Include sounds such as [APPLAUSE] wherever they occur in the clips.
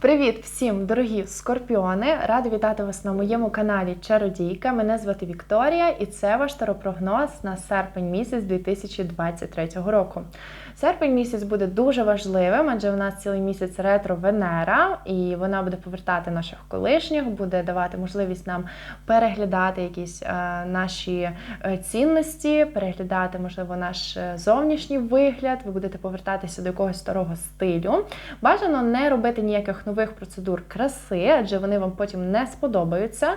Привіт всім, дорогі скорпіони! Рада вітати вас на моєму каналі Чародійка. Мене звати Вікторія, і це ваш таропрогноз на серпень місяць 2023 року. Серпень місяць буде дуже важливим, адже у нас цілий місяць ретро Венера, і вона буде повертати наших колишніх, буде давати можливість нам переглядати якісь е, наші е, цінності, переглядати, можливо, наш е, зовнішній вигляд. Ви будете повертатися до якогось старого стилю. Бажано не робити ніяких нових процедур краси, адже вони вам потім не сподобаються.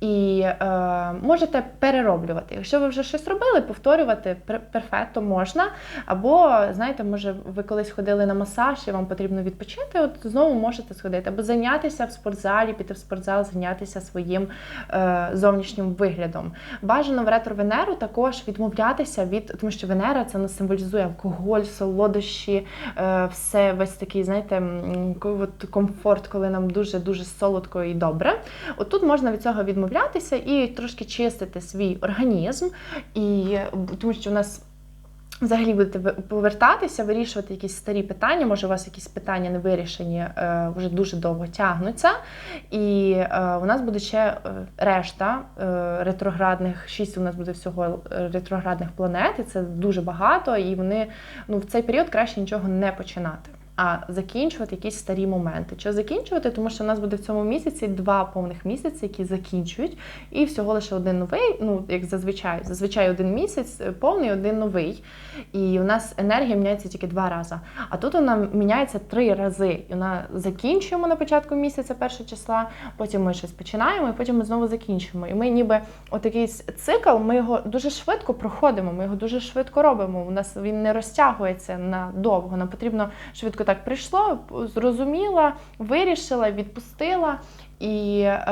І е, можете перероблювати. Якщо ви вже щось робили, повторювати пер- перфекто можна. Або, знаєте, може, ви колись ходили на масаж і вам потрібно відпочити, от знову можете сходити, або зайнятися в спортзалі, піти в спортзал, зайнятися своїм е, зовнішнім виглядом. Бажано в ретро-венеру також відмовлятися від, тому що Венера це нас символізує алкоголь, солодощі, е, все весь такий, знаєте, от комфорт, коли нам дуже дуже солодко і добре. От тут можна від цього відмовлятися і трошки чистити свій організм, і тому що у нас. Взагалі будете повертатися, вирішувати якісь старі питання. Може, у вас якісь питання не вирішені, е, вже дуже довго тягнуться. І е, у нас буде ще е, решта ретроградних, шість у нас буде всього ретроградних планет, і це дуже багато, і вони ну, в цей період краще нічого не починати. А закінчувати якісь старі моменти. Чи закінчувати, тому що у нас буде в цьому місяці два повних місяці, які закінчують, і всього лише один новий. Ну як зазвичай, зазвичай один місяць е, повний, один новий. І у нас енергія міняється тільки два рази. А тут вона міняється три рази. І вона закінчуємо на початку місяця, першого числа, потім ми щось починаємо, і потім ми знову закінчуємо. І ми ніби отакий цикл, ми його дуже швидко проходимо, ми його дуже швидко робимо. У нас він не розтягується надовго. Нам потрібно швидко так прийшло, зрозуміла, вирішила, відпустила. І е,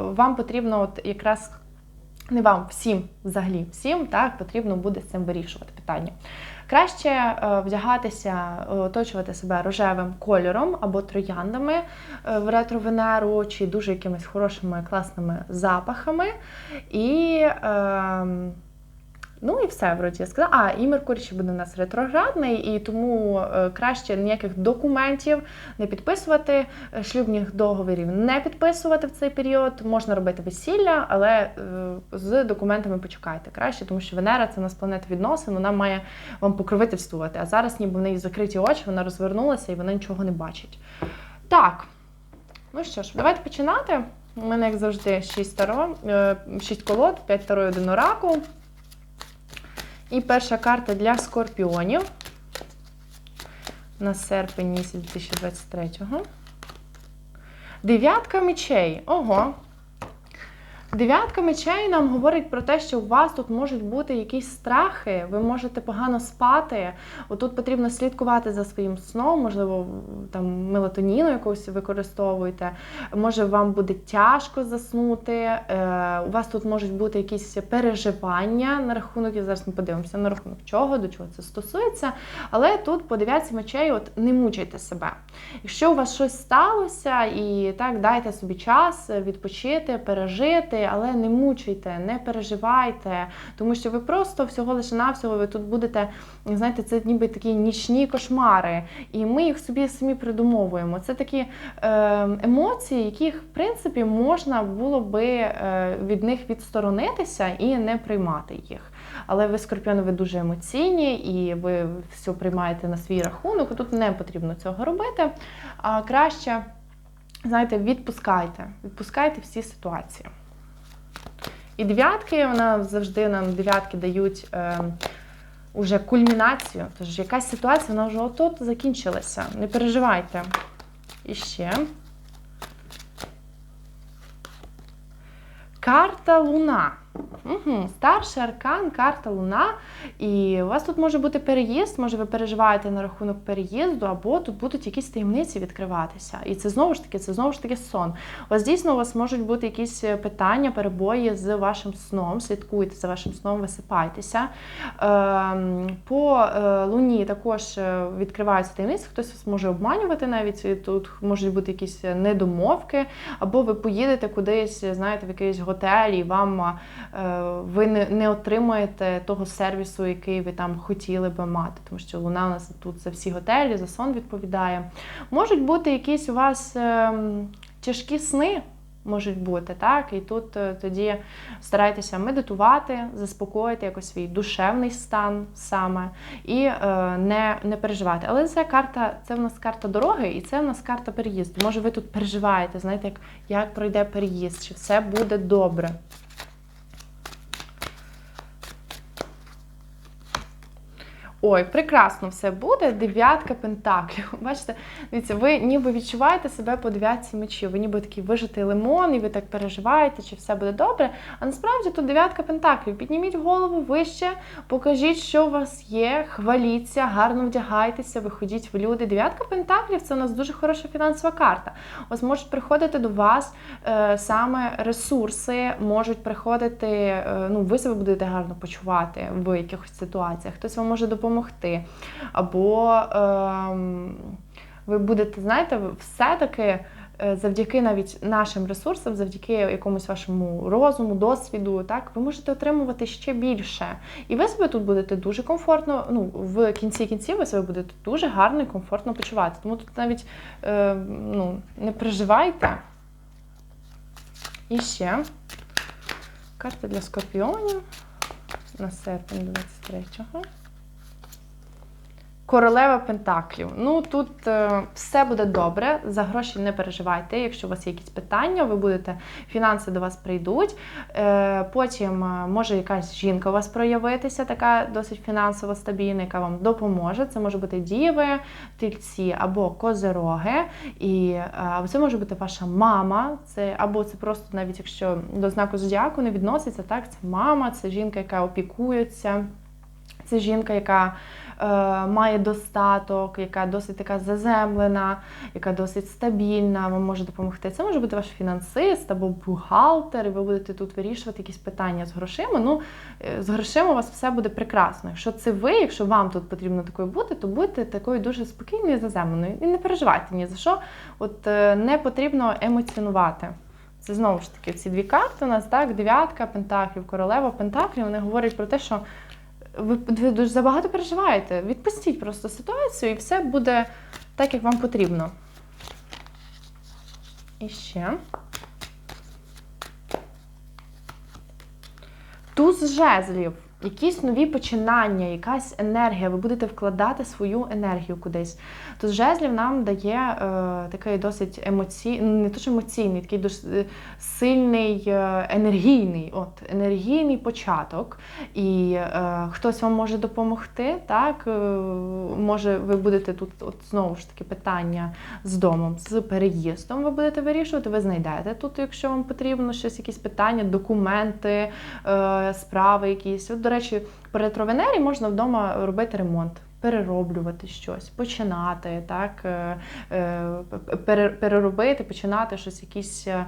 вам потрібно от якраз не вам, всім взагалі, всім так потрібно буде з цим вирішувати питання. Краще е, вдягатися, оточувати себе рожевим кольором або трояндами е, в ретро-венеру, чи дуже якимись хорошими класними запахами. І е, Ну і все, вроді я сказала. А, і Меркурій ще буде у нас ретроградний, і тому е, краще ніяких документів не підписувати, е, шлюбних договорів не підписувати в цей період. Можна робити весілля, але е, з документами почекайте краще, тому що Венера це у нас планета відносин, вона має вам покровительствувати. А зараз ніби в неї закриті очі, вона розвернулася і вона нічого не бачить. Так, ну що ж, давайте починати. У мене, як завжди, 6 таро, 6 колод, 5 таро і 1 оракул. І перша карта для скорпіонів на серпень місяць 2023-го. Дев'ятка мечей. Ого. Дев'ятка мечей нам говорить про те, що у вас тут можуть бути якісь страхи, ви можете погано спати. Отут потрібно слідкувати за своїм сном, можливо, там мелатоніну якусь використовуєте. Може, вам буде тяжко заснути. Е, у вас тут можуть бути якісь переживання на рахунок, я зараз ми подивимося на рахунок чого, до чого це стосується. Але тут по дев'ятці мечей, от не мучайте себе. Якщо у вас щось сталося, і так дайте собі час відпочити, пережити, але не мучайте, не переживайте, тому що ви просто всього лише навсього ви тут будете, знаєте, це ніби такі нічні кошмари, і ми їх собі самі придумовуємо. Це такі е, емоції, яких в принципі можна було би е, від них відсторонитися і не приймати їх. Але ви, скорпіони, ви дуже емоційні і ви все приймаєте на свій рахунок. Тут не потрібно цього робити. А краще, знаєте, відпускайте, відпускайте всі ситуації. І дев'ятки, вона завжди нам дев'ятки дають е, уже кульмінацію. Тож якась ситуація, вона вже отут закінчилася. Не переживайте. І ще. Карта Луна. Угу. Старший аркан, карта Луна. І у вас тут може бути переїзд, може ви переживаєте на рахунок переїзду, або тут будуть якісь таємниці відкриватися. І це знову ж таки, це знову ж таки сон. У вас дійсно у вас можуть бути якісь питання, перебої з вашим сном. Слідкуйте за вашим сном, висипайтеся. Ем, По е, луні також е, відкриваються таємниці, хтось вас може обманювати навіть. Тут можуть бути якісь недомовки, або ви поїдете кудись, знаєте, в якийсь готель, і вам ви не, не отримуєте того сервісу, який ви там хотіли би мати, тому що луна у нас тут за всі готелі, за сон відповідає. Можуть бути якісь у вас ем, тяжкі сни можуть бути, так? І тут е, тоді старайтеся медитувати, заспокоїти якось свій душевний стан саме і е, не не переживати. Але це карта, це в нас карта дороги, і це в нас карта переїзду. Може, ви тут переживаєте, знаєте, як, як пройде переїзд, чи все буде добре. Ой, прекрасно все буде. Дев'ятка пентаклів. [LAUGHS] Бачите, дивіться, ви ніби відчуваєте себе по дев'ятці мечів. Ви ніби такий вижитий лимон, і ви так переживаєте, чи все буде добре. А насправді тут дев'ятка пентаклів. Підніміть голову вище, покажіть, що у вас є, хваліться, гарно вдягайтеся, виходіть в люди. Дев'ятка пентаклів це у нас дуже хороша фінансова карта. Ось можуть приходити до вас е, саме ресурси, можуть приходити, е, ну, ви себе будете гарно почувати в якихось ситуаціях. Хтось вам може допомогти допомогти. Або е, ви будете, знаєте, все-таки. Завдяки навіть нашим ресурсам, завдяки якомусь вашому розуму, досвіду, так ви можете отримувати ще більше. І ви себе тут будете дуже комфортно. Ну, в кінці кінців ви себе будете дуже гарно і комфортно почувати. Тому тут навіть е, ну, не переживайте. І ще карта для скорпіонів на серпень 23-го. Королева Пентаклів. Ну тут е, все буде добре. За гроші не переживайте. Якщо у вас є якісь питання, ви будете, фінанси до вас прийдуть. Е, потім е, може якась жінка у вас проявитися, така досить фінансово стабільна, яка вам допоможе. Це може бути діви, тільці або козероги. І це може бути ваша мама, це або це просто навіть якщо до знаку зодіаку не відноситься, так це мама, це жінка, яка опікується. Це жінка, яка має достаток, яка досить така заземлена, яка досить стабільна, вам може допомогти. Це може бути ваш фінансист або бухгалтер, і ви будете тут вирішувати якісь питання з грошима. Ну, е, з грошима у вас все буде прекрасно. Якщо це ви, якщо вам тут потрібно такою бути, то будьте такою дуже спокійною і заземленою. І не переживайте ні за що. От е, не потрібно емоціонувати. Це знову ж таки ці дві карти у нас, так, дев'ятка, пентаклів, королева пентаклів, вони говорять про те, що ви, дуже забагато переживаєте. Відпустіть просто ситуацію, і все буде так, як вам потрібно. І ще. Туз жезлів якісь нові починання, якась енергія, ви будете вкладати свою енергію кудись. То жезлів нам дає е, такий досить емоційний, ну, не то що емоційний, такий досить е, сильний, е, енергійний от, енергійний початок. І е, хтось вам може допомогти. так, е, Може, ви будете тут от, знову ж таки питання з домом, з переїздом ви будете вирішувати, ви знайдете тут, якщо вам потрібно щось, якісь питання, документи, е, справи якісь. От, до речі, по ретровенері можна вдома робити ремонт. Перероблювати щось, починати, так, е, е, переробити, починати щось, якісь е,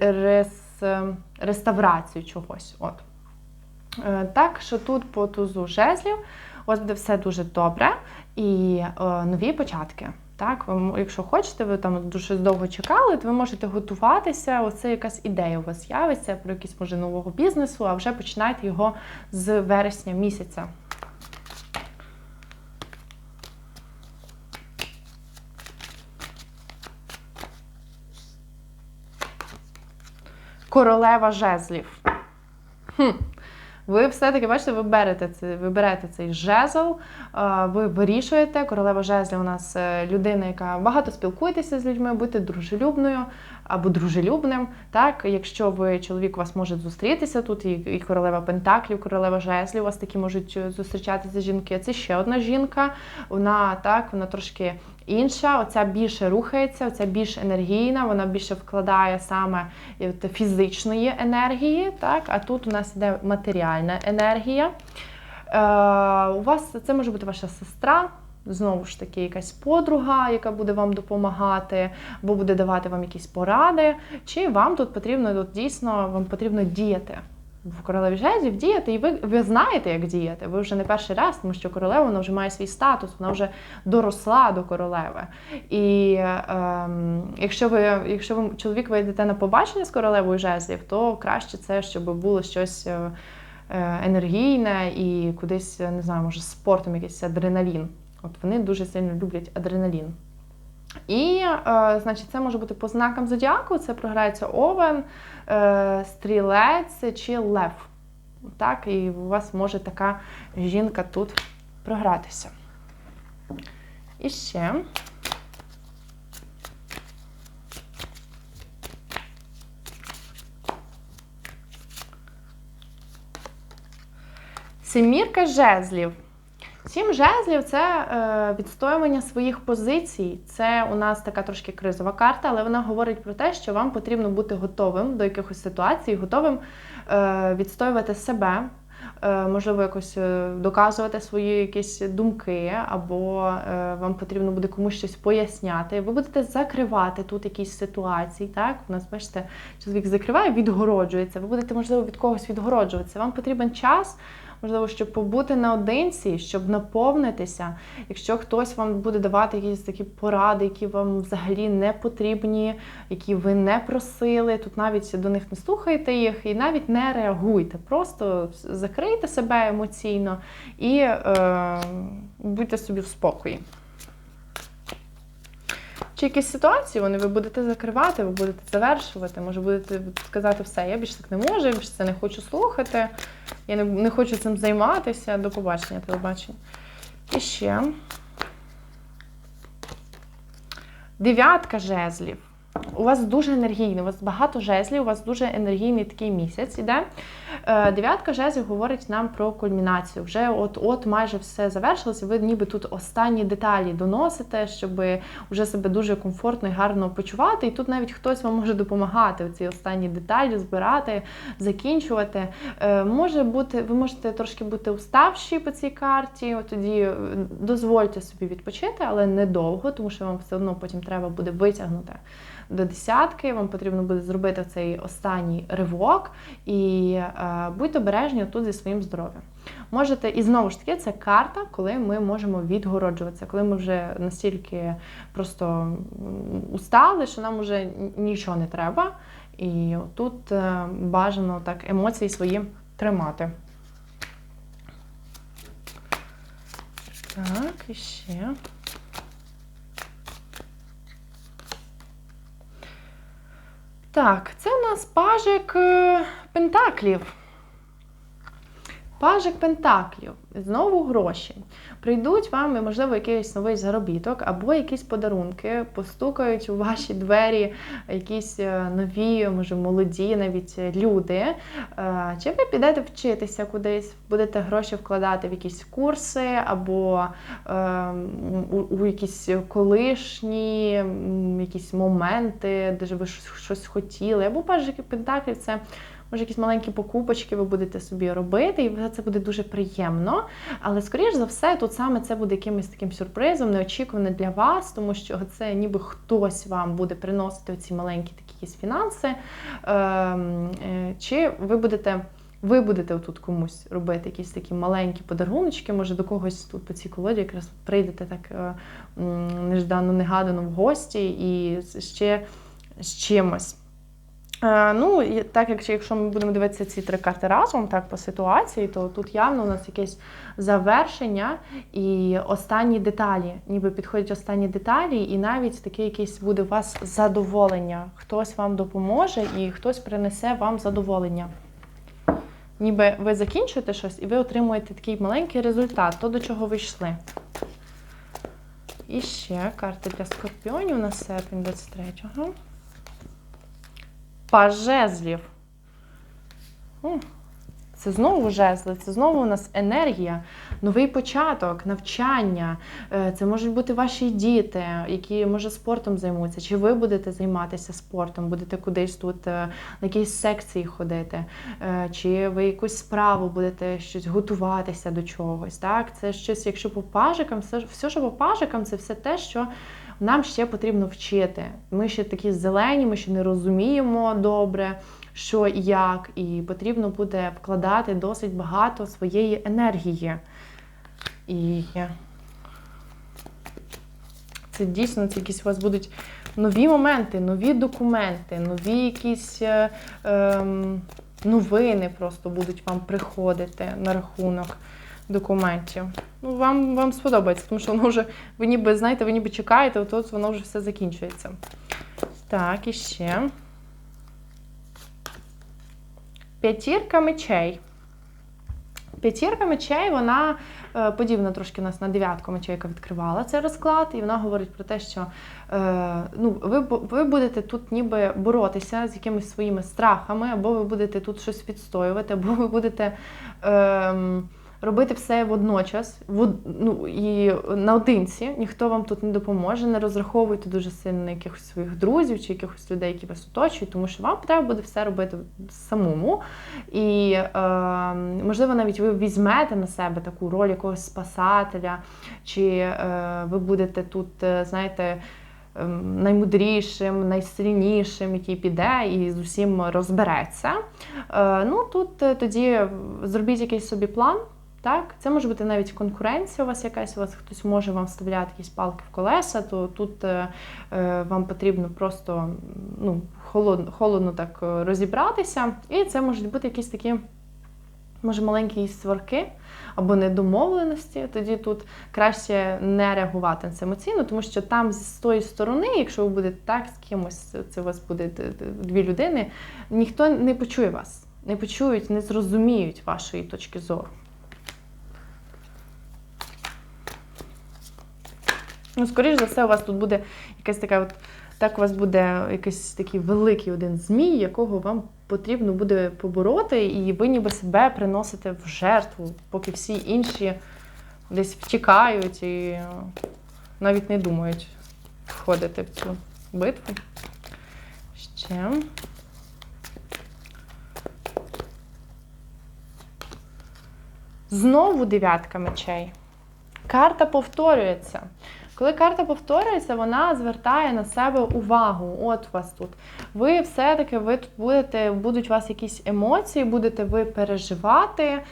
рес, реставрацію чогось. От. Так що тут по тузу жезлів у вас буде все дуже добре і нові початки. Так, ви, якщо хочете, ви там дуже довго чекали, то ви можете готуватися. Оце якась ідея у вас з'явиться про якийсь може нового бізнесу, а вже починайте його з вересня місяця. Королева жезлів. Хм. Ви все-таки бачите, ви берете це, ви берете цей жезл, ви вирішуєте. Королева жезлів у нас е, людина, яка багато спілкуєтеся з людьми, бути дружелюбною або дружелюбним. Так, Якщо ви чоловік у вас може зустрітися тут, і, і королева Пентаклів, королева жезлів, у вас такі можуть е, зустрічатися жінки. Це ще одна жінка. Вона так, вона трошки інша. Оця більше рухається, оця більш енергійна, вона більше вкладає саме е, фізичної енергії. Так, А тут у нас іде матеріальна енергія. Е, У вас це може бути ваша сестра. Знову ж таки, якась подруга, яка буде вам допомагати, або буде давати вам якісь поради, чи вам тут потрібно тут дійсно вам потрібно діяти. В королеві жезлів діяти, і ви, ви знаєте, як діяти. Ви вже не перший раз, тому що королева вона вже має свій статус, вона вже доросла до королеви. І ем, якщо ви, якщо ви чоловік ви йдете на побачення з королевою жезлів, то краще це, щоб було щось. е, е, Енергійне і кудись, не знаю, може, спортом якийсь адреналін. От вони дуже сильно люблять адреналін. І, е, значить, це може бути по знакам зодіаку, це програється овен, е, стрілець чи лев. Так, і у вас може така жінка тут програтися. І ще. Семірка жезлів. Сім жезлів це е, відстоювання своїх позицій. Це у нас така трошки кризова карта, але вона говорить про те, що вам потрібно бути готовим до якихось ситуацій, готовим е, відстоювати себе, е, можливо, якось е, доказувати свої якісь думки, або е, вам потрібно буде комусь щось поясняти. Ви будете закривати тут якісь ситуації. Так, у нас бачите, чоловік закриває, відгороджується. Ви будете, можливо, від когось відгороджуватися. Вам потрібен час можливо, щоб побути наодинці, щоб наповнитися. Якщо хтось вам буде давати якісь такі поради, які вам взагалі не потрібні, які ви не просили, тут навіть до них не слухайте їх і навіть не реагуйте. Просто закрийте себе емоційно і е, будьте собі в спокої. Чи якісь ситуації вони ви будете закривати, ви будете завершувати, може будете сказати все, я більше так не можу, я більше це не хочу слухати, я не, не хочу цим займатися. До побачення, телебачення. І ще. Дев'ятка жезлів. У вас дуже енергійний, у вас багато жезлів, у вас дуже енергійний такий місяць іде. Е, дев'ятка жезлів говорить нам про кульмінацію. Вже от-от майже все завершилося. Ви ніби тут останні деталі доносите, щоб вже себе дуже комфортно і гарно почувати. І тут навіть хтось вам може допомагати ці останні деталі збирати, закінчувати. Е, може бути, ви можете трошки бути уставші по цій карті. От тоді е, дозвольте собі відпочити, але недовго, тому що вам все одно потім треба буде витягнути до десятки, вам потрібно буде зробити цей останній ривок і е, будьте обережні тут зі своїм здоров'ям. Можете, і знову ж таки, це карта, коли ми можемо відгороджуватися, коли ми вже настільки просто устали, що нам вже нічого не треба. І тут е, бажано так емоції свої тримати. Так, і ще. Так, це у нас пажик е, пентаклів. Пажик Пентаклів, знову гроші. Прийдуть вам, можливо, якийсь новий заробіток, або якісь подарунки, постукають у ваші двері якісь е, нові, може, молоді навіть люди. Е, чи ви підете вчитися кудись, будете гроші вкладати в якісь курси, або ем, у якісь колишні якісь моменти, де ви щось хотіли, або пажики Пентаклів це може, якісь маленькі покупочки ви будете собі робити, і це буде дуже приємно. Але, скоріш за все, тут саме це буде якимось таким сюрпризом, неочікуване для вас, тому що це ніби хтось вам буде приносити ці маленькі такі фінанси. Ем, е, чи ви будете. Ви будете тут комусь робити якісь такі маленькі подаруночки, може до когось тут по цій колоді якраз прийдете так е, неждано негадано в гості і ще з чимось. Е, ну, так як якщо ми будемо дивитися ці три карти разом, так по ситуації, то тут явно у нас якесь завершення і останні деталі, ніби підходять останні деталі, і навіть таке якесь буде у вас задоволення. Хтось вам допоможе і хтось принесе вам задоволення. Ніби ви закінчуєте щось і ви отримуєте такий маленький результат, то до чого ви йшли. І ще карти для скорпіонів на серпень 23-го. Паж жезлів. Це знову жезли, це знову у нас енергія, новий початок, навчання. Е, це можуть бути ваші діти, які, може, спортом займуться. Чи ви будете займатися спортом, будете кудись тут е, на якісь секції ходити, е, чи ви якусь справу будете щось готуватися до чогось. Так? Це щось, якщо по пажикам, все, все що по пажикам, це все те, що нам ще потрібно вчити. Ми ще такі зелені, ми ще не розуміємо добре, що і як, і потрібно буде вкладати досить багато своєї енергії. І це дійсно це якісь у вас будуть нові моменти, нові документи, нові якісь е, ем, новини просто будуть вам приходити на рахунок документів. Ну, вам, вам сподобається, тому що воно вже, ви ніби, знаєте, ви ніби чекаєте, от от воно вже все закінчується. Так, і ще. П'ятірка мечей. П'ятірка мечей, вона е, подібна трошки нас на дев'ятку мечей, яка відкривала цей розклад, і вона говорить про те, що е, ну, ви, ви будете тут ніби боротися з якимись своїми страхами, або ви будете тут щось відстоювати, або ви будете. Е, Робити все водночас, в, ну, і наодинці, ніхто вам тут не допоможе, не розраховуйте дуже сильно на якихось своїх друзів чи якихось людей, які вас оточують, тому що вам треба буде все робити самому. І, е, можливо, навіть ви візьмете на себе таку роль якогось спасателя, чи е, ви будете тут, е, знаєте, ем, наймудрішим, найсильнішим, який піде і з усім розбереться. Е, Ну, тут е, тоді зробіть якийсь собі план. Так, це може бути навіть конкуренція у вас якась, у вас хтось може вам вставляти якісь палки в колеса, то тут е, е, вам потрібно просто ну, холодно, холодно так е, розібратися. І це можуть бути якісь такі, може, маленькі сварки або недомовленості. Тоді тут краще не реагувати на це емоційно, тому що там з тої сторони, якщо ви будете так з кимось, це у вас буде дві людини, ніхто не почує вас, не почують, не зрозуміють вашої точки зору. Ну, скоріш за все, у вас тут буде якась така от. Так у вас буде якийсь такий великий один змій, якого вам потрібно буде побороти, і ви ніби себе приносите в жертву, поки всі інші десь втікають і е, навіть не думають входити в цю битву. Ще. Знову дев'ятка мечей. Карта повторюється. Коли карта повторюється, вона звертає на себе увагу. От у вас тут. Ви все-таки ви тут будете, будуть у вас якісь емоції, будете ви переживати. Е,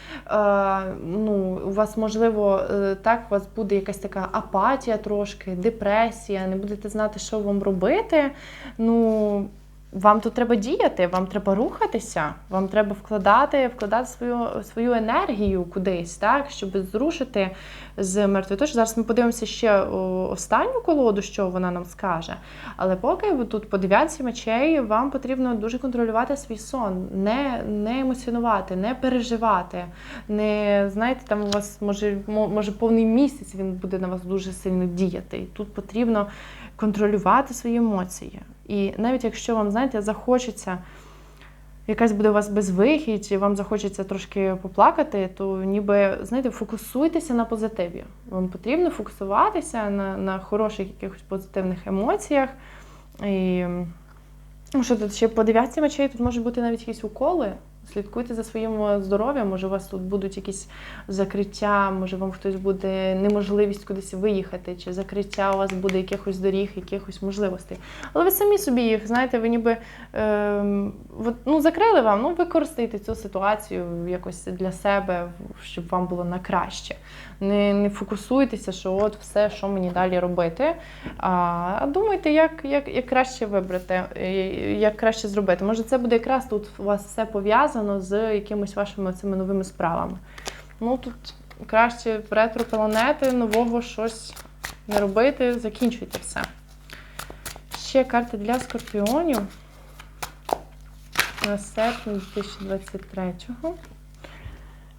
ну, у вас, можливо, е, так, у вас буде якась така апатія трошки, депресія, не будете знати, що вам робити. Ну, вам тут треба діяти, вам треба рухатися, вам треба вкладати, вкладати свою, свою енергію кудись, так, щоб зрушити з мертвої точки. Зараз ми подивимося ще останню колоду, що вона нам скаже. Але поки ви тут по дев'ятці мечей, вам потрібно дуже контролювати свій сон, не, не емоціонувати, не переживати. Не знаєте, там у вас може, може повний місяць він буде на вас дуже сильно діяти. І тут потрібно контролювати свої емоції. І навіть якщо вам, знаєте, захочеться, якась буде у вас безвихідь, і вам захочеться трошки поплакати, то ніби, знаєте, фокусуйтеся на позитиві. Вам потрібно фокусуватися на, на хороших якихось позитивних емоціях. І що тут ще по дев'ятці мечей, тут можуть бути навіть якісь уколи. Слідкуйте за своїм здоров'ям, може у вас тут будуть якісь закриття, може вам хтось буде неможливість кудись виїхати, чи закриття у вас буде якихось доріг, якихось можливостей. Але ви самі собі їх, знаєте, ви ніби от, ну, закрили вам, ну використайте цю ситуацію якось для себе, щоб вам було на краще. Не, не фокусуйтеся, що от все, що мені далі робити. А, думайте, як, як, як краще вибрати, е, як краще зробити. Може, це буде якраз тут у вас все пов'язано з якимись вашими цими новими справами. Ну тут краще в ретро-планети нового щось не робити, закінчуйте все. Ще карта для скорпіонів на серпень 2023-го.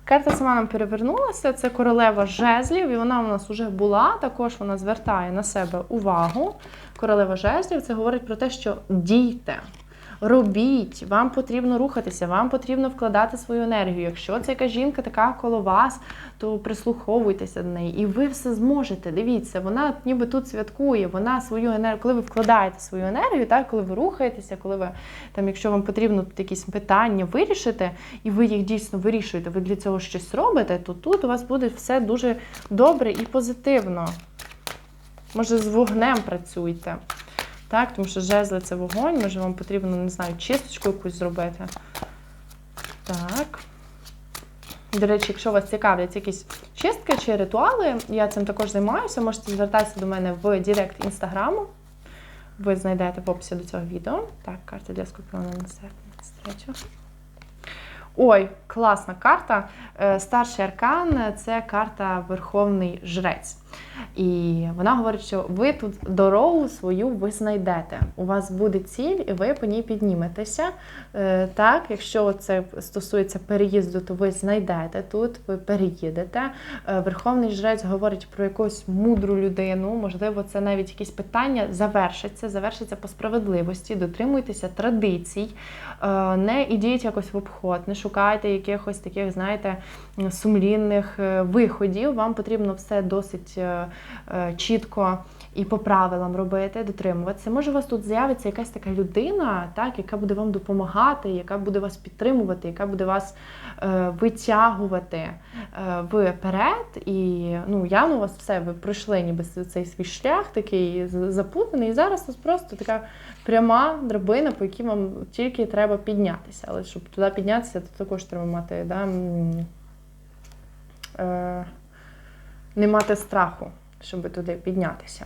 Карта сама нам перевернулася. Це королева жезлів, і вона у нас вже була. Також вона звертає на себе увагу. Королева жезлів це говорить про те, що дійте. Робіть, вам потрібно рухатися, вам потрібно вкладати свою енергію. Якщо це яка жінка така коло вас, то прислуховуйтеся до неї, і ви все зможете. Дивіться, вона ніби тут святкує, вона свою енергію, коли ви вкладаєте свою енергію, так, коли ви рухаєтеся, коли ви там, якщо вам потрібно тут якісь питання вирішити, і ви їх дійсно вирішуєте, ви для цього щось робите, то тут у вас буде все дуже добре і позитивно. Може, з вогнем працюйте. Так, тому що жезли це вогонь, може вам потрібно, не знаю, чисточку якусь зробити. Так. До речі, якщо вас цікавлять якісь чистки чи ритуали, я цим також займаюся. Можете звертатися до мене в Директ інстаграму. Ви знайдете в описі до цього відео. Так, карта для скорпіона на серпня Ой, класна карта. Е, Старший аркан це карта Верховний Жрець. І вона говорить, що ви тут дорогу свою ви знайдете. У вас буде ціль, і ви по ній підніметеся. Е, Так, якщо це стосується переїзду, то ви знайдете тут, ви переїдете. Е, Верховний жрець говорить про якусь мудру людину. Можливо, це навіть якісь питання завершиться, завершиться по справедливості. Дотримуйтеся традицій, Е, не ідіть якось в обход, не шукайте якихось таких, знаєте, сумлінних виходів. Вам потрібно все досить чітко і по правилам робити, дотримуватися. Може, у вас тут з'явиться якась така людина, так, яка буде вам допомагати, яка буде вас підтримувати, яка буде вас е, витягувати е, вперед. І ну, явно у вас все, ви пройшли ніби цей свій шлях такий запутаний. І зараз у вас просто така пряма драбина, по якій вам тільки треба піднятися. Але щоб туди піднятися, то також треба мати. Да, е, не мати страху, щоб туди піднятися.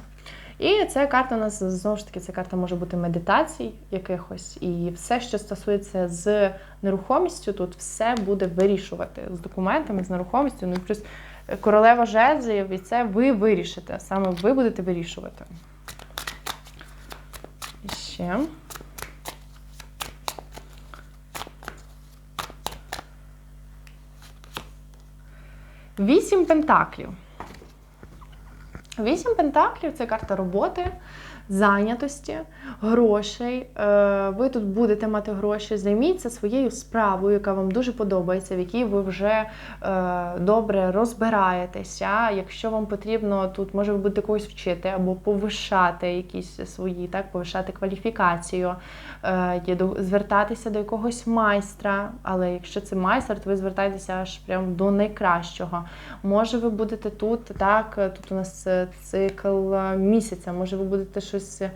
І ця карта у нас знову ж таки, ця карта може бути медитацій якихось, і все, що стосується з нерухомістю, тут все буде вирішувати з документами, з нерухомістю. Ну плюс королева жезлів, і це ви вирішите. Саме ви будете вирішувати. І ще. Вісім пентаклів. Вісім пентаклів це карта роботи, зайнятості, грошей. Е, Ви тут будете мати гроші. Займіться своєю справою, яка вам дуже подобається, в якій ви вже е, добре розбираєтеся. Якщо вам потрібно, тут може ви будете когось вчити або повишати якісь свої, так, повишати кваліфікацію, е, звертатися до якогось майстра. Але якщо це майстер, то ви звертаєтеся аж прям до найкращого. Може, ви будете тут, так, тут у нас цикл місяця, може, ви будете щось. Е,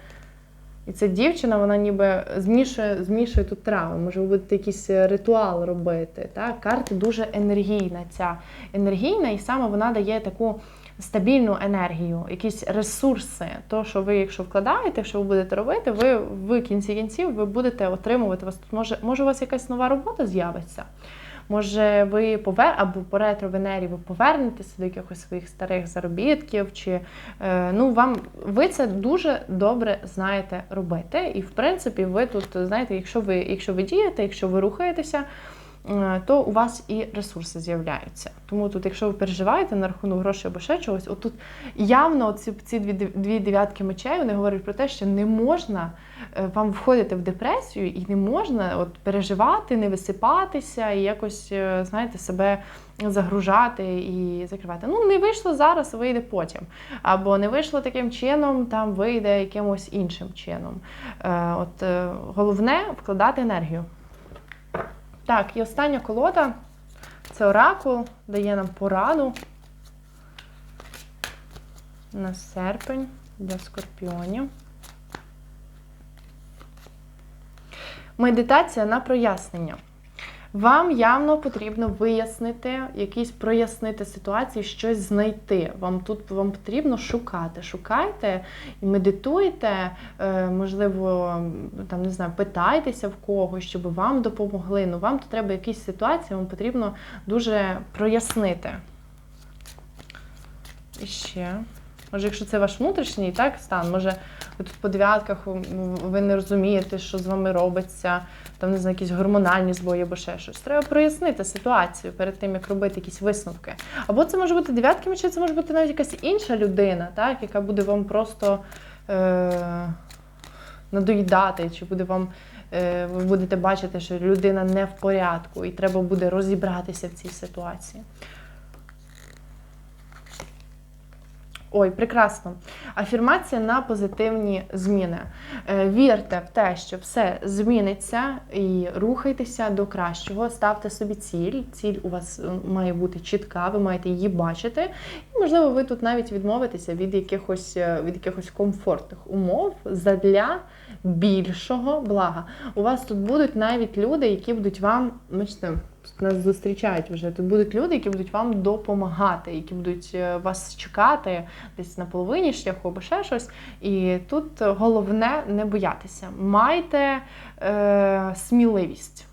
І ця дівчина, вона ніби змішує, змішує тут трави. Може, будете якийсь е, ритуал робити. Так? Карта дуже енергійна. Ця енергійна, і саме вона дає таку стабільну енергію, якісь ресурси. То, що ви, якщо вкладаєте, що ви будете робити, ви в кінці кінців ви будете отримувати. Вас тут може, може, у вас якась нова робота з'явиться. Може, ви повер або по ретро Венері ви повернетеся до якихось своїх старих заробітків, чи е, ну вам ви це дуже добре знаєте робити. І в принципі, ви тут знаєте, якщо ви, якщо ви дієте, якщо ви рухаєтеся. Е, То у вас і ресурси з'являються. Тому тут, якщо ви переживаєте на рахунок грошей або ще чогось, отут явно ці, ці дві, дві дев'ятки мечей вони говорять про те, що не можна е, вам входити в депресію і не можна от, переживати, не висипатися і якось, е, знаєте, себе загружати і закривати. Ну, не вийшло зараз, вийде потім. Або не вийшло таким чином, там вийде якимось іншим чином. От головне вкладати енергію. Так, і остання колода це оракул, дає нам пораду на серпень для скорпіонів. Медитація на прояснення. Вам явно потрібно вияснити, якісь прояснити ситуації, щось знайти. Вам тут вам потрібно шукати. Шукайте і медитуйте, е, можливо, там не знаю, питайтеся в когось, щоб вам допомогли. Ну вам тут треба якісь ситуації, вам потрібно дуже прояснити. І ще. Може, якщо це ваш внутрішній так, стан, може ви тут по дев'ятках ви не розумієте, що з вами робиться, там не знаю, якісь гормональні збої або ще щось. Треба прояснити ситуацію перед тим, як робити якісь висновки. Або це може бути дев'ятки мечей, це може бути навіть якась інша людина, так, яка буде вам просто е- надоїдати, чи буде вам. е, Ви будете бачити, що людина не в порядку, і треба буде розібратися в цій ситуації. Ой, прекрасно. Афірмація на позитивні зміни. Е, Вірте в те, що все зміниться, і рухайтеся до кращого. Ставте собі ціль. Ціль у вас е, має бути чітка, ви маєте її бачити. І, можливо, ви тут навіть відмовитеся від якихось е, від якихось комфортних умов задля більшого блага. У вас тут будуть навіть люди, які будуть вам, бачите, нас зустрічають вже. Тут будуть люди, які будуть вам допомагати, які будуть е, вас чекати десь на половині шляху або ще щось. І тут головне не боятися. Майте е, сміливість.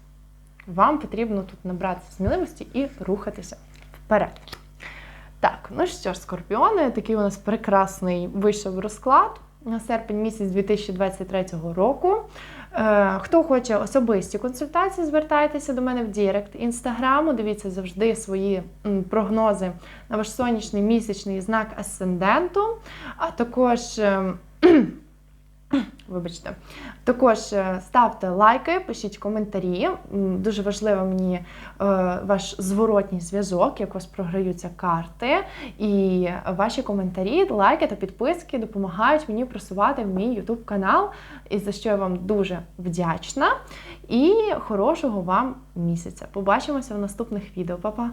Вам потрібно тут набрати сміливості і рухатися вперед. Так, ну що ж, скорпіони, такий у нас прекрасний вийшов розклад на серпень місяць 2023 року. Е, Хто хоче особисті консультації, звертайтеся до мене в Дірект інстаграму. Дивіться завжди свої прогнози на ваш сонячний місячний знак асценденту, а також. [CLEARS THROAT] [CLEARS THROAT] Вибачте, також е, ставте лайки, пишіть коментарі. Дуже важливо мені е, ваш зворотній зв'язок, як у вас програються карти. І ваші коментарі, лайки та підписки допомагають мені просувати мій YouTube канал, і за що я вам дуже вдячна. І хорошого вам місяця. Побачимося в наступних відео. Па-па!